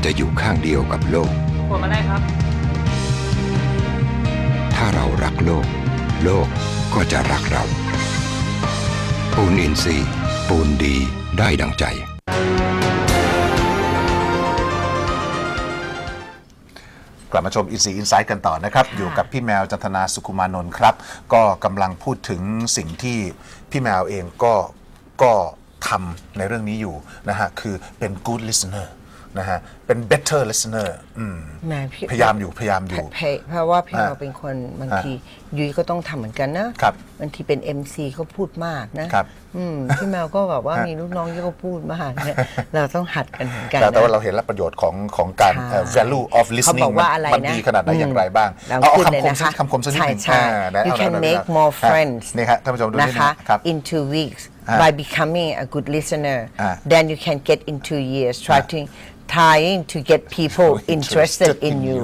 S3: จะอยู่ข้างเดียวกับโลก
S4: ผมอะไรครับ
S3: ถ้าเรารักโลก โลกก็จะรักเรา ปูนอินทรีย์ ปูนดีได้ดังใจ
S1: กลับมาชมอินซีอินไซต์กันต่อนะครับ อยู่กับพี่แมวจันทนาสุขุมานนท์ครับ ก็กำลังพูดถึงสิ่งที่พี่แมวเองก็ก็ทำในเรื่องนี้อยู่นะฮะ คือเป็น good listener นะฮะเป็น better listener อืม
S2: แหม่พี่
S1: พยายามอยู่พยายามอยู่
S2: เพเพราะว่าพี่
S1: อะ
S2: เราเป็นคนบางทียุ้ยก็ต้องทำเหมือนกันนะครับบางทีเป็น MC เขาพูดมากนะครับอืมพี่แมวก็แบบว่า
S1: ฮะ
S2: มีลูกน้องที่เขาพูดมากเนี่ยเราต้องหัดกันเหมือนกัน
S1: แต่แต่ว่า
S2: นะ
S1: เราเห็นแล้วประโยชน์ของของการ
S2: ค่ะ
S1: เอ่อ value of
S2: เขา
S1: listening
S2: บอกว่าอะไร
S1: มัน
S2: นะ
S1: ดีขนาดไหนอย่างไรบ้าง
S2: เรา
S1: เอาเอา
S2: ขึ้นเลย
S1: คำคม
S2: นะ
S1: สัก
S2: คะ
S1: คำคมสักนิดหนึ่ง
S2: ใช่ใช่
S1: อ่าได้
S2: you
S1: เอา
S2: can
S1: เอาเอา
S2: make
S1: เอา
S2: more
S1: ฮะ
S2: friends
S1: นี่ครับท่านผู้ชมดู
S2: นะ
S1: นี่
S2: คะ
S1: นะครับ
S2: in two weeks
S1: อ่า
S2: by becoming a good listener
S1: อ่า
S2: then you can get in two years try
S1: อ่า
S2: to trying to get people interested in you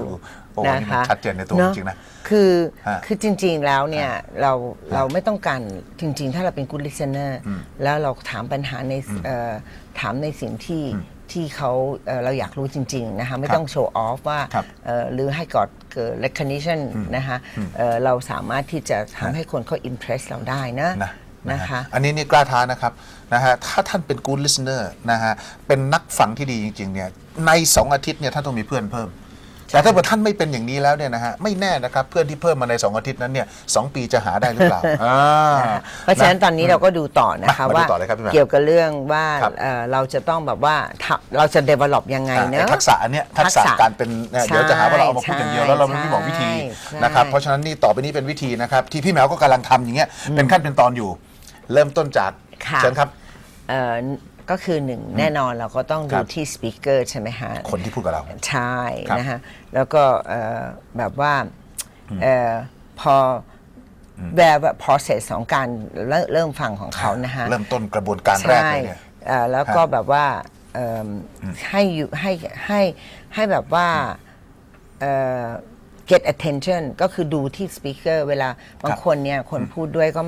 S1: โอ้นี่มันชัดเจนในตัว
S2: อะ
S1: จริงๆนะ
S2: คือ
S1: ฮะ
S2: คือจริงๆแล้วเนี่ยเราเราไม่ต้องการจริงๆ ถ้าเราเป็น good listener แล้วเราถามปัญหาในเอ่อถามในสิ่งที่ที่เขาเอ่อเราอยากรู้จริงๆนะคะไม่ต้องโชว์ออฟว่า
S1: ครับ
S2: เอ่อหรือให้กอดเกิด recognition นะคะเอ่อเราสามารถที่จะทำให้คนเขา impress เราได้นะ
S1: นะ
S2: นะคะ
S1: อันนี้นี่กล้าท้านะครับนะฮะถ้าท่านเป็น good listener นะฮะเป็นนักฟังที่ดีจริงๆเนี่ยใน 2 อาทิตย์เนี่ยท่านต้องมีเพื่อนเพิ่ม แต่ถ้าเกิดท่านไม่เป็นอย่างนี้แล้วเนี่ยนะฮะไม่แน่นะครับเพื่อนที่เพิ่มมาใน 2 อาทิตย์นั้นเนี่ยสองปีจะหาได้หรือเปล่าอ่า
S2: เพราะฉะนั้นตอนนี้เราก็ดูต่อนะคะ
S1: มาดู
S2: ว่า
S1: ต่อเลยครับพี่แหม่ม
S2: เกี่ยวกับเรื่องว่า
S1: ครับ
S2: เอ่อเราจะต้องแบบว่าทำเราจะ develop ยังไง
S1: อ่า
S2: เน
S1: ไอ้
S2: อะ
S1: ทักษะอันเนี้ยทักษะ
S2: ทักษะ
S1: การเป็นเนี่ย
S2: ใช่
S1: เดี๋ยวจะหาว่าเราเอามาพูดอย่างเดียวแล้วเราไม่
S2: ใช่
S1: บอกวิธี
S2: ใช่
S1: นะครับ เพราะฉะนั้นนี่ต่อไปนี้เป็นวิธีนะครับที่พี่แมวก็กำลังทำอย่างเงี้ยเป็นขั้นเป็นตอนอยู่ เริ่มต้นจาก
S2: ค่ะ
S1: เชิญครับ
S2: เอ่อก็คือหนึ่งแน่นอนเราก็ต้อง
S1: ครั
S2: ดู
S1: บ
S2: ที่ speaker ใช่ไหมฮะ
S1: คนที่พูดกับเรา
S2: ใช่
S1: ครับ
S2: นะฮะแล้วก็เอ่อแบบว่าเอ่อพอแบบว่า process ของการเริ่มเริ่มฟังของเขานะฮะ
S1: เริ่มต้นกระบวนการแรก
S2: ใช่
S1: เลยเนี่ย
S2: เอ่อแล้วก็
S1: ฮะ
S2: แบบว่าเอิ่มให้อยู่ให้ให้ให้แบบว่าเอ่อ get attention ก็คือดูที่ speaker เวลาบางคนเนี่ยคนพูดด้วยก็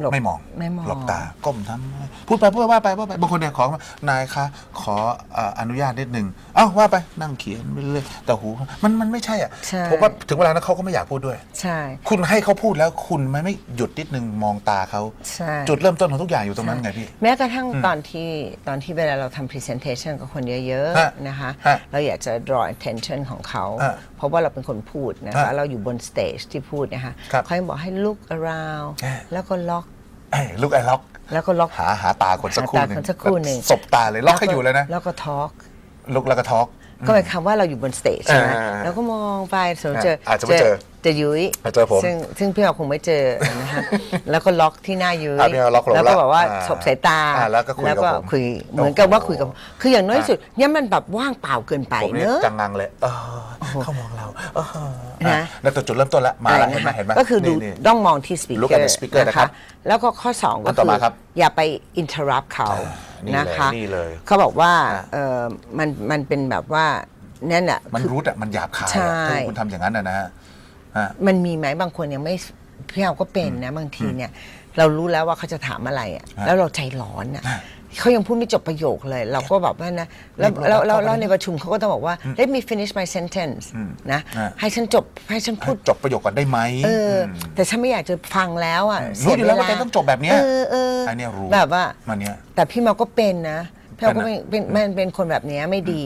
S2: หลบ
S1: ไม่มอง
S2: ไม่มอง
S1: หลบตาก้มทำพูดไปพูดว่าไปว่าไปบางคนเนี่ยขอนายคะขอเอ่ออนุญาตนิดหนึ่งเอ้าว่าไปนั่งเขียนไปเรื่อยแต่หูมันมันไม่ใช่อะ
S2: ใช่
S1: ผมว่าถึงเวลานั้นเขาก็ไม่อยากพูดด้วย
S2: ใช่
S1: คุณให้เขาพูดแล้วคุณไม่ไม่หยุดนิดนึงมองตาเขา
S2: ใช่
S1: จุดเริ่มต้นของทุกอย่างอยู่ตรงนั้นไงพี่
S2: แม้กระทั่งตอนที่ตอนที่เวลาเราทำ presentation กับคนเยอะ
S1: ฮะ
S2: ๆนะคะ
S1: ฮะ
S2: เราอยากจะ draw attention ของเขา
S1: ฮะ
S2: เพ ราะว่าเราเป็นคนพูดนะคะ
S1: ฮะ
S2: เราอยู่บน stage ที่พูดนะคะ
S1: ครับ
S2: เขายังบอกให้ look around
S1: ฮะ
S2: แล้วก็ล็อก
S1: ลูกไอ้ล็อก
S2: แล้วก็ล็อก
S1: หาหาตาคนสักครู่หนึ่ง
S2: หาตาคนสักครู่หนึ่ง
S1: แบบสบตาเลยล็อกให้อยู่เลยนะ
S2: แล้วก็ talk
S1: ลุกแล้วก็ทอล์ก
S2: ก็หมายความว่าเราอยู่บนสเตจใช่ไหม
S1: อ่า
S2: แล้วก็มองไปสมมติเจอ
S1: อาจจะไม่เจอ
S2: เจอยุ้ย
S1: อาจจะเจอผม
S2: ซึ่งซึ่งพี่เราคงไม่เจอนะฮะแล้วก็ล็อกที่หน้ายุ้ย
S1: อ่าพี่เอาล็อกลง
S2: แล้วก็
S1: แล้ว
S2: บอกว่า
S1: อ่า
S2: สบสายตา
S1: อ่าแล้วก็คุยกับผม
S2: คุยเหมือนกับว่า
S1: โอ้โห
S2: คุยกับคืออย่างน้อยที่สุดเนี่ยมันแบบว่างเปล่าเกินไป
S1: ผมนี่
S2: เนอะ
S1: จังงังเลยเออเขามองเราเออ
S2: นะ
S1: แล้วตัวจุดเริ่มต้นแล้วมา
S2: อะไร
S1: แล้วเห็นไหม
S2: นะคะ
S1: เห็นไหม
S2: ก็คือดู
S1: นี่
S2: ต้องมองที่สปีก
S1: Look
S2: เกอ
S1: at
S2: ร์
S1: the speaker นะครับ
S2: แล้วก็ข้อสอง
S1: อั
S2: ก็
S1: นต่อ
S2: คือ
S1: มาครับ
S2: อย่าไป interrupt เขา
S1: นี่เลย
S2: นะคะ
S1: นี่เลย
S2: เขาบอกว่า
S1: อ่า
S2: เออมันมันเป็นแบบว่านั่นอะ
S1: มัน
S2: คือ
S1: รู้อะมันหยาบคาย
S2: ใช่
S1: อะถ้าคุณทำอย่างนั้นนะนะฮะฮะ
S2: มันมีไหมบางคนยังไม่พี่เราก็เป็นนะบางทีเนี่ย เรารู้แล้วว่าเขาจะถามอะไรอะ
S1: ฮะ
S2: แล้วเราใจร้อนอะ
S1: ฮะ
S2: เขายังพูดไม่จบประโยคเลย เราก็แบบว่านะแล้ว
S1: รีบ
S2: แล้วแล้ว
S1: เข้าไป
S2: แล้ว
S1: เลย
S2: ในประชุมเขาก็ต้องบอกว่า let me finish my sentence นะ
S1: ฮะ
S2: ให้ฉันจบให้ฉันพูด
S1: จบประโยคก่อนได้ไหม
S2: เอออ
S1: ม
S2: แต่ฉันไม่อยากจะฟังแล้วอะ
S1: รู้
S2: เสี
S1: อยู่แล้วว่า
S2: เแก
S1: ต้องจบแบบเนี้ย
S2: เออเออ
S1: อันเนี้ยรู้
S2: แบบว่า
S1: มันเนี้ย
S2: แต่พี่เมาก็เป็นนะพี่เมาก็
S1: เป็
S2: เป็นนเป็นมันเป็นคนแบบเนี้ยไม่ดี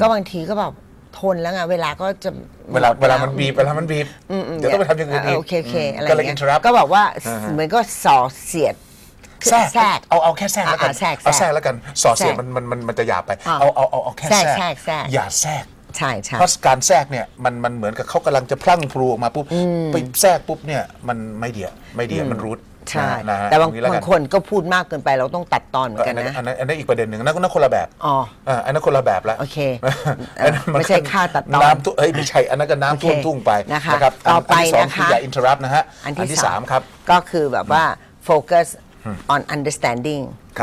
S2: ก็บางทีก็แบบทนแล้วไงเวลาก็จะ
S1: เวลา
S2: หด
S1: เวลา
S2: แมั
S1: นบีบเวลามันบีบเดี๋ยวต้องไปทำอย่างอื่นอีก
S2: โอเคโอเคอะไร
S1: ก็เลย
S2: เงี้
S1: อิ
S2: ย
S1: นเทอร์รับ
S2: ก็บอกว่า
S1: อ่าฮะ
S2: เหมือนก็ส่อเสียด
S1: แทรก
S2: แทรก
S1: เอาเอาแค่แทรกแล้วกัน
S2: อ่าแทรก
S1: เอาแทร
S2: แทร
S1: ก
S2: ก
S1: แล้วกันส่อเสียด
S2: แทรก
S1: มันมันมันมันจะหยาบไป
S2: อ่า
S1: เอาเอาเอาเอาแค่
S2: แทรก
S1: แทรก
S2: แทรกแทรก
S1: อย่าแทรก
S2: ใช่ใช่
S1: เพราะการแทรกเนี่ยมันมันเหมือนกับเขากำลังจะพลั่งพลูออกมาปุ๊บไปแทรกปุ๊บเนี่ยมันไม่เดียไม่เดียมันรูท
S2: ใช่
S1: นะฮะ
S2: แต่บาง
S1: ตรนี้ล้ว
S2: บา
S1: กั
S2: งคนก็พูดมากเกินไปเราต้องตัดตอนเหมือน
S1: ก็
S2: กั
S1: อั
S2: น
S1: นนั้น
S2: นะ
S1: อันนั้นอันนั้นอีกประเด็นหนึ่งอันนั่นก็นั่นคนละแบบ
S2: อ๋อ
S1: เอันนั้นคนละแบบละ
S2: โอเค
S1: อันนั้นน
S2: ไม่ใช่ค่าตัดตอน
S1: น้ำทุ่งเอ้ยไม่ใช่อันนั้นก็น้ำท่วม
S2: โอเค
S1: ทุ่งไป
S2: นะคะ
S1: นะครับ
S2: ต่อไป
S1: นที่สอง
S2: นะคะ
S1: คืออย่าอินเทอร์รับนะฮะ
S2: อัน
S1: ที่
S2: ที่
S1: สามครับ
S2: ก็คือแบบว่า focus on understanding
S1: ค รับ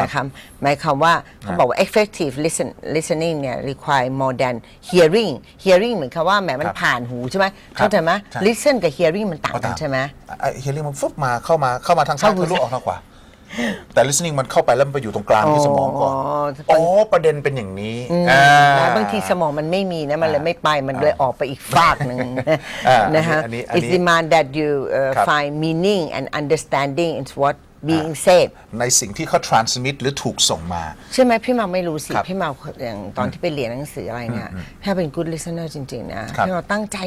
S2: นะครับหมายความว่าเขาบอกว่า effective listen listening เนี่ย require more than hearing hearing เหมือนคำว่าแหมมัน
S1: ครับ
S2: ผ่านหูใช่ไหมเข้าใจไหม
S1: ใช่
S2: listen กับ hearing มันต่าง
S1: เอา
S2: กั
S1: ตาน
S2: ใช่ไหม
S1: ไอ้เฮลิมันฟึบมาเข้ามาเข้ามาทางซ้าย
S2: เข้าหู
S1: ทะลุออกทางขวาแต่ listening มันเข้าไปแล้วมันไปอยู่ตรงกลางที่สมองก่อน
S2: อ๋อ
S1: อ๋อประเด็นเป็นอย่างนี้
S2: นะบางทีสมองมันไม่มีนะ มันเลยไม่ไป มันเลยออกไปอีกฝากหนึ่ง
S1: อ่า
S2: นะฮะ
S1: อันนี้อันนี้
S2: It demand that you uh,
S1: ครับ
S2: find meaning and understanding in what being said
S1: ในสิ่งที่เขา transmit หรือถูกส่งมา
S2: ใช่ไหมพี่มาไม่รู้สิ
S1: ครับ
S2: พี่มาอย่างตอนที่ไปเรียนหนังสืออะไรเนี่ยพี่มาเป็น good listener จริง ๆ นะ
S1: ครับ
S2: พี่มาตั้งใจ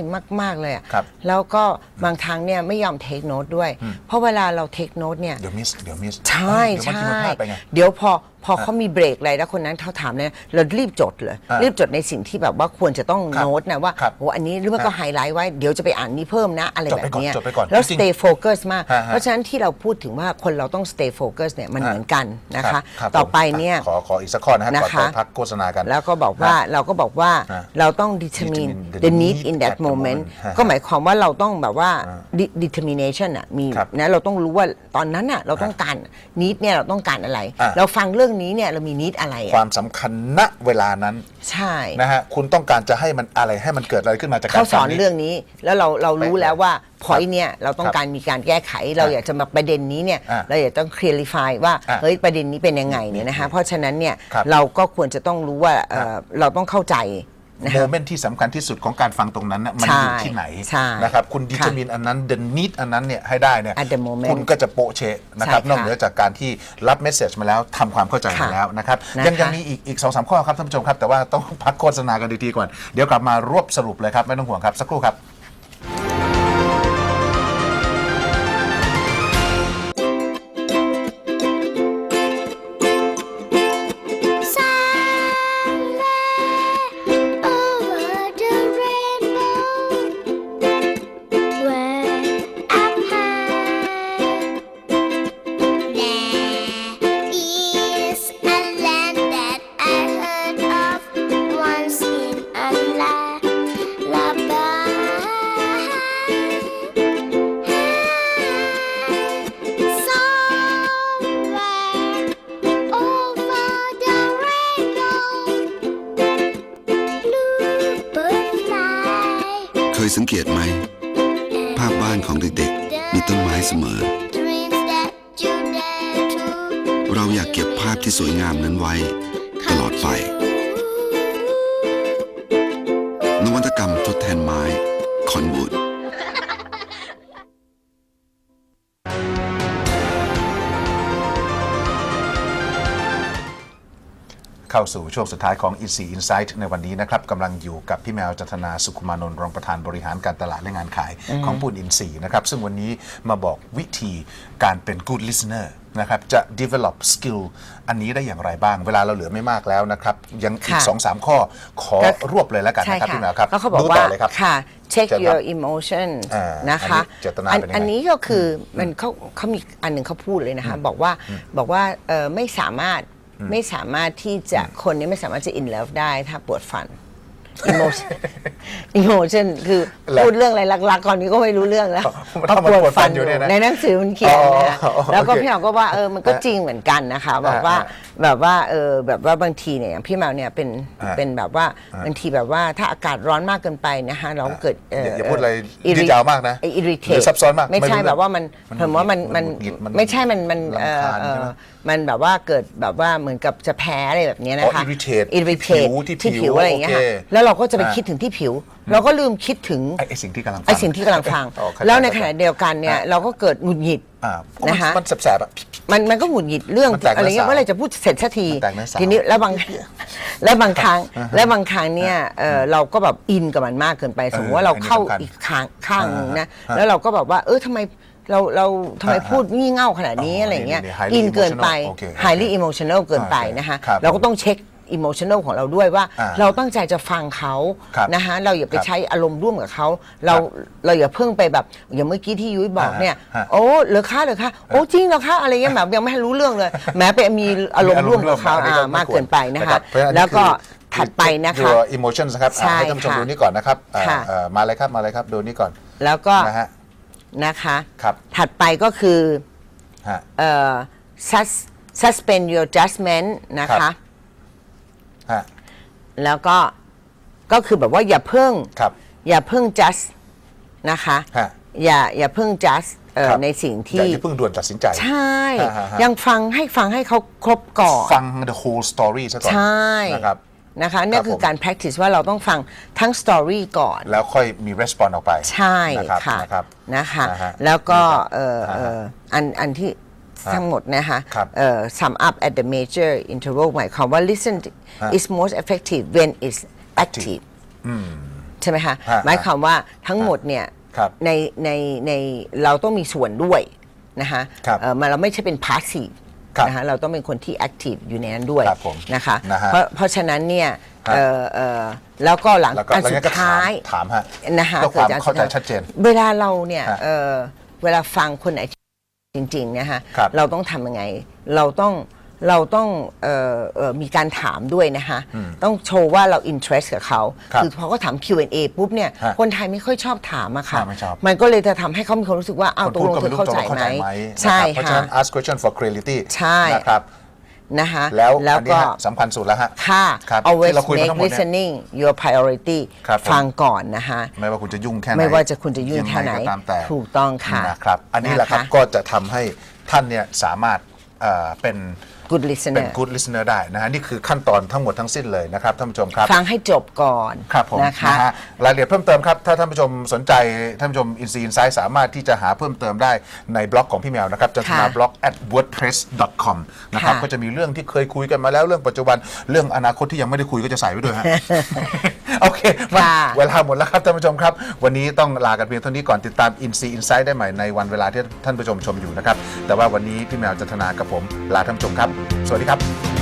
S2: มาก ๆ เลยอะ
S1: ครับ
S2: แล้วก็บางครั้งเนี่ยไม่ยอม take note ด้วย เพราะเวลาเรา take note เนี่ย
S1: เดี๋ยวมิสเดี๋ยวมิส
S2: ใช่
S1: เดี๋ยวบางที
S2: ใช่
S1: มันพลาดไปไง
S2: เดี๋ยวพอพอเขามีเบรกอะไรแล้วคนนั้นเขาถามเนี่ยเรารีบจดเลย
S1: อ่า
S2: รีบจดในสิ่งที่แบบว่าควรจะต้อง
S1: ครับ
S2: โน้ตนะว่า
S1: ครับ
S2: โอ้อันนี้หรือไม่ก็ไฮไลท์ไว้เดี๋ยวจะไปอ่านนี้เพิ่มนะอะไร
S1: จด
S2: แบ
S1: ไป
S2: บ
S1: ก่อน
S2: เนี้ย
S1: จดไปก่อน
S2: แล้ว
S1: จริง
S2: stay focus มาก
S1: ฮะฮะ
S2: เพราะฉะนั้นที่เราพูดถึงว่าคนเราต้อง stay focus เนี่ยมันเหมือนกันนะคะ
S1: รับ
S2: ต่อ
S1: ผม
S2: ไปเนี่ย
S1: ขอขออีกสักข้อนะฮะก่อน
S2: นะคะ
S1: ไปพักโฆษณากัน
S2: แล้วก็บอกว่า
S1: ฮะ
S2: เราก็บอกว่า
S1: ฮะ
S2: เราต้อง determine
S1: determine
S2: the
S1: the
S2: need
S1: need
S2: in that
S1: at the
S2: moment
S1: moment ฮะ
S2: ก็หมายความว่าเราต้องแบบว่า de- determination อะมี
S1: ครับ
S2: นะเราต้องรู้ว่าตอนนั้นอะเราต้องการ need เนี่ยเราต้องการอะไร
S1: อะ
S2: เราฟังเรื่องรื่องนี้เนี่ยเรามีนิดอะไร
S1: ค
S2: อะ
S1: วามสำคัญณเวลานั้น
S2: ใช่
S1: นะฮะคุณต้องการจะให้มันอะไรให้มันเกิดอะไรขึ้นมาจากการ
S2: เขาสอน
S1: ฟั
S2: เรื่องนี้แล้วเราเรารู้แล้วว่าพอยเนี่ยเราต้อ
S1: ค
S2: ง
S1: รับ
S2: การมีการแก้ไขเราอยากจะมาประเด็นนี้เนี่ย
S1: อะ
S2: เราอยากต้อง clarify ว่า
S1: อะ
S2: เฮ้ยประเด็นนี้เป็นยังไงเนี่ยนะคะเพราะฉะนั้นเนี่ย
S1: ครับ
S2: เราก็ควรจะต้องรู้ว่าเอ่อเราต้องเข้าใจ นะ
S1: โม
S2: คะ
S1: เมนต์ที่สำคัญที่สุดของการฟังตรงนั้นน่ะมัน
S2: ใช่
S1: อยู่ที่ไหน
S2: ใช่
S1: นะครับคุณดี
S2: ค่ะ
S1: จมินอันนั้นเดนนิดอันนั้นเนี่ยให้ได้เนี่ย
S2: At the moment
S1: คุณก็จะโปะเชะนะครับ
S2: ใช่ค่ะ
S1: นอกเหนือจากการที่รับเมสเซจมาแล้วทำความเข้าใจมา
S2: ค่ะ
S1: แล้วนะครับ
S2: นะคะ
S1: ยังยังมีอีกอีกสองสามข้อครับท่านผู้ชมครับ แต่ว่าต้องพักโฆษณากันดีๆก่อน เดี๋ยวกลับมารวบสรุปเลยครับ ไม่ต้องห่วงครับ สักครู่ครับ สู่ช่วงสุดท้ายของ e c Insight ในวันนี้นะครับกำลังอยู่กับพี่แมวจันทนาสุขุมานนท์รองประธานบริหารการตลาดและงานขายของปูนอินซีนะครับซึ่งวันนี้มาบอกวิธีการเป็น good listener นะครับจะ develop skill อันนี้ได้อย่างไรบ้าง เวลาเราเหลือไม่มากแล้วนะครับ ยังอีก
S2: ค่ะ
S1: 2อสข้อขอ
S2: ก็
S1: รวบเลยแล้วกัน
S2: ใช่
S1: นะครับ
S2: ค่ะ
S1: พี่แมวครับ
S2: แล้วเขาบอก
S1: ดู
S2: ว่า
S1: ต่อเลยครับ
S2: ค่ะ check
S1: เชิญครับ
S2: your emotion
S1: อ่า
S2: นะคะ
S1: อันนี้เจตนาเป็นยังไง
S2: อันนี้ก็คืออมันเขาเขามีอันหนึ่งเขาพูดเลยนะคะ บอกว่าบอกว่าเอ่อไม่สามารถ ไม่สามารถที่จะคนนี้ไม่สามารถจะ in love ได้ถ้าปวดฟัน emotion emotion คือ
S1: แล้ว
S2: พูดเรื่องอะไรลักๆก่อนนี้ก็ไม่รู้เรื่องแล้ว
S1: ถ้ามันปวดฟันอยู่เนี่ยนะ
S2: ในหนังสือมันเขียนนะคะ
S1: อ๋อโอเค
S2: แล้วก็พี่หมอก็ว่าเออมันก็จริงเหมือนกันนะคะบอกว่า
S1: อ่า
S2: แบบว่าเออแบบว่าบางทีเนี่ยอย่างพี่แมวเนี่ยเป็น
S1: อ่า
S2: เป็นแบบว่าบางทีแบบว่าถ้าอากาศร้อนมากเกินไปนะคะเราก็เกิด
S1: อย่าอย่าพูดอะไร
S2: อิริ
S1: ยืดยาวมากนะ
S2: อิริเท
S1: หรือซับซ้อนมาก
S2: ไม่ใช่
S1: ไม่รู้
S2: แบบว่ามัน
S1: มัน
S2: ผมว่ามัน
S1: มั
S2: มันน
S1: หงุดหงิดมัน
S2: ไม่ใช่มันมันเอ่อ
S1: รำคาญ
S2: เอ่
S1: ใช่ไหม
S2: อมันแบบว่าเกิดแบบว่าเหมือนกับจะแพ้อะไรแบบเนี้ยนะคะ
S1: อ๋อ irritate
S2: อิริเท
S1: ที่ผิวที่ผิว
S2: ผิวอะไรอย่างเงี้ยค่ะ
S1: โอเค
S2: แล้วเราก็จะไป
S1: อ่า
S2: คิดถึงที่ผิว เราก็ลืมคิดถึง
S1: ไอ้ไอ้สิ่งที่กำลังฟัง
S2: ไอ้สิ่งที่กำลังฟัง
S1: อ๋อเข้าใจ
S2: แล้วในขณะเดียวกันเนี่ย
S1: อ่า
S2: เราก็เกิดหงุดหงิด
S1: อ่าเพราะมัน
S2: นะคะ
S1: มันแสบๆอะ
S2: มันมันก็หงุดหงิดเรื่อง
S1: มันแตก
S2: อะไรเงี้ย
S1: เนื้อสาว
S2: เมื่อไหรจะพูดเสร็จสักที
S1: มันแตกเนื้อสาว
S2: ทีนี้แล้วบาง แล้วบางครั้งแล้วบางครั้งเนี่ยเอ่อเราก็แบบอินกับมันมากเกินไป สมมติว่าเราเข้า
S1: อันนี้สำคัญ
S2: อีกข้างข้างนึงนะ
S1: อ่า
S2: แล้วเราก็แบบว่าเออทำไมเราเราทำไม
S1: อ่า
S2: พูดงี่เง่าขนาดนี้
S1: อ๋ออ
S2: อะไรเงี้ย
S1: นี่ highly
S2: อินเกินไป
S1: emotional โอเคโอเค
S2: highly emotional เกินไป
S1: โอเค
S2: นะคะ
S1: ครับ
S2: เราก็ต้องเช็ค emotional ของเราด้วยว่า
S1: อ่า
S2: เราตั้งใจจะฟังเขา
S1: ครับ
S2: นะคะเราอย่าไป
S1: ครับ
S2: ใช้อารมณ์ร่วมกับเขา เราเราอย่าเพิ่งไปแบบ อย่างเมื่อกี้ที่ยุ้ยบอกเนี่ย
S1: ฮะ
S2: โอ้เหรอคะเหรอคะโอ้จริงเหรอคะอะไรเงี้ยแบบยังไม่รู้เรื่องเลย แม้ไปมีอารมณ์ร่วมกับเขา
S1: อันนี้
S2: อ่า
S1: ไมา
S2: กเกินไปนะ
S1: รั
S2: คะ
S1: บเพราะฉะนั้น
S2: แล้วก็
S1: คือ
S2: ถัดไปนะคะ
S1: your emotions นะครับอะ
S2: ใช่
S1: ให้ท่านผู้ชม
S2: ค่ะ
S1: ดูนี่ก่อนนะครับอ่า
S2: ค่ะ
S1: เอ่อมาเลยครับมาเลยครับดูนี่ก่อน
S2: แล้วก็
S1: นะฮะ
S2: นะคะ
S1: ครับ
S2: ถัดไปก็คือ
S1: ฮะ
S2: เอ่อ sus- suspend your judgment นะ
S1: ครั
S2: คะ
S1: บ ฮะ
S2: แล้วก็ก็คือแบบว่าอย่าเพิ่ง
S1: ครับ
S2: อย่าเพิ่ง just นะคะ
S1: ฮะ
S2: อย่าอย่าเพิ่ง just เอ่อ
S1: ครับ
S2: ในสิ่ง
S1: อย่า
S2: ที่
S1: อย่าเพิ่งด่วนตัดสินใจ
S2: ใช่
S1: ฮะฮะฮะ
S2: ยังฟังให้ฟังให้เขาครบก่อน
S1: ฟัง the whole story ซะก่อน
S2: ใช่
S1: นะครับ
S2: นะคะนี่คือ
S1: ผม
S2: การ practice ว่าเราต้องฟังทั้ง story ก่อน
S1: แล้วค่อยมี response ออกไป
S2: ใช่
S1: นะครับ
S2: ค่ะ
S1: นะครับ
S2: นะคะ
S1: นะฮะ
S2: แล้วก็
S1: นี่ครับ
S2: เอ่อเอ่ออันอันที่ ทั้งหมดนะคะ
S1: ครับ
S2: เอ่อ sum up at the major interval หมายความว่า listen
S1: ฮะ
S2: is most effective when it's active ใช่ไหมคะ
S1: ฮะ
S2: หมายความว่าทั้งหมดเนี่ย
S1: ครับ
S2: ในในในเราต้องมีส่วนด้วยนะคะ
S1: ครับ
S2: เอ่อมันเราไม่ใช่เป็น passive
S1: ครับ
S2: นะคะเราต้องเป็นคนที่ active อยู่ในนั้นด้วย
S1: ครับผม
S2: นะคะ
S1: นะฮะ
S2: เพราะเพราะฉะนั้นเนี่ย
S1: ฮะ
S2: เอ่อเอ่อแล้วก็หลัง
S1: แล้วก็
S2: อัน
S1: แล้ว
S2: สุ
S1: งั้
S2: ด
S1: นก็ถาม
S2: ท้าย
S1: ถามฮะ
S2: นะคะ
S1: เพื่อความ
S2: กิดก
S1: เข้าใจชัดเจน
S2: เวลาเราเนี่ย
S1: ฮะ
S2: เอ่อเวลาฟังคนไหน จริงๆนะคะ
S1: ครับ
S2: เราต้องทำยังไง เราต้องเราต้องเอ่อเอ่อมีการถามด้วยนะคะต้องโชว์ว่าเรา interest กับเขา
S1: ครับ
S2: อพอเขาถาม Q&A ปุ๊บเนี่ย
S1: ฮะ
S2: คนไทยไม่ค่อยชอบถามอะค่ะ
S1: อ่าไม่ชอบ
S2: มันก็เลยจะทำให้เขามีความรู้สึกว่าอ้าว
S1: คน
S2: ตก
S1: พูด
S2: ลง
S1: ก็
S2: เธ
S1: ไม่
S2: อ
S1: รู้
S2: เข้า
S1: ตก
S2: ใจ
S1: ลงเข้า
S2: ไหม
S1: ใจไหม
S2: ใช่
S1: นะครับเพราะฉะ
S2: ค่ะ
S1: นั้น ask question for clarity
S2: ใช่
S1: นะครับ
S2: นะคะ
S1: แล้ว
S2: แล้ว
S1: อันนี้
S2: ก็
S1: ฮะสำคัญสุดแล้วฮะ
S2: ค่ะ
S1: ครับ
S2: always
S1: ที่เราคุยมา
S2: make
S1: ทั้งหมดเนี่ย
S2: listening your priority
S1: ครับผม
S2: ฟังก่อนนะคะ
S1: ไม่ว่าคุณจะยุ่งแค่ไหน
S2: ไม่ว่าจะคุณจะยุ่งแค่ไหน
S1: ยัก็ตามแต่
S2: ถูกต้องค่ะ
S1: นะครับ อันนี้แหละครับ
S2: นะคะ
S1: ก็จะทำให้ท่านเนี่ยสามารถเอ่อเป็น
S2: good
S1: เป็น
S2: listener
S1: good listener ได้นะฮะนี่คือขั้นตอนทั้งหมดทั้งสิ้นเลยนะครับท่านผู้ชมครับ
S2: ฟังให้จบก่อน
S1: ครับผม
S2: นะคะ
S1: นะฮะรายละเอียดเพิ่มเติมครับ ถ้าท่านผู้ชมสนใจท่านผู้ชม i n s e i n s ight สามารถที่จะหาเพิ่มเติมได้ในบล็อกของพี่แมวนะครับจันทนา
S2: ค่ะ
S1: บล็อก at wordpress com นะครับ
S2: ค่ะ
S1: ก็จะมีเรื่องที่เคยคุยกันมาแล้วเรื่องปัจจุบันเรื่องอนาคตที่ยังไม่ได้คุยก็จะใส่ไว้ด้วยฮะ โอเคมา
S2: ค่ะ
S1: เวลาหมดแล้วครับท่านผู้ชมครับ วันนี้ต้องลากันเพียงเท่านี้ก่อนติดตาม i n s e i n s ight ได้ใหม่ในวันเวลาที่ท่านผู้ชมชมอยู่นะครับแต่ว่าวันนี้พี่แมวจันทนากับผมลาท่านผู้ชมครับสวัสดีครับ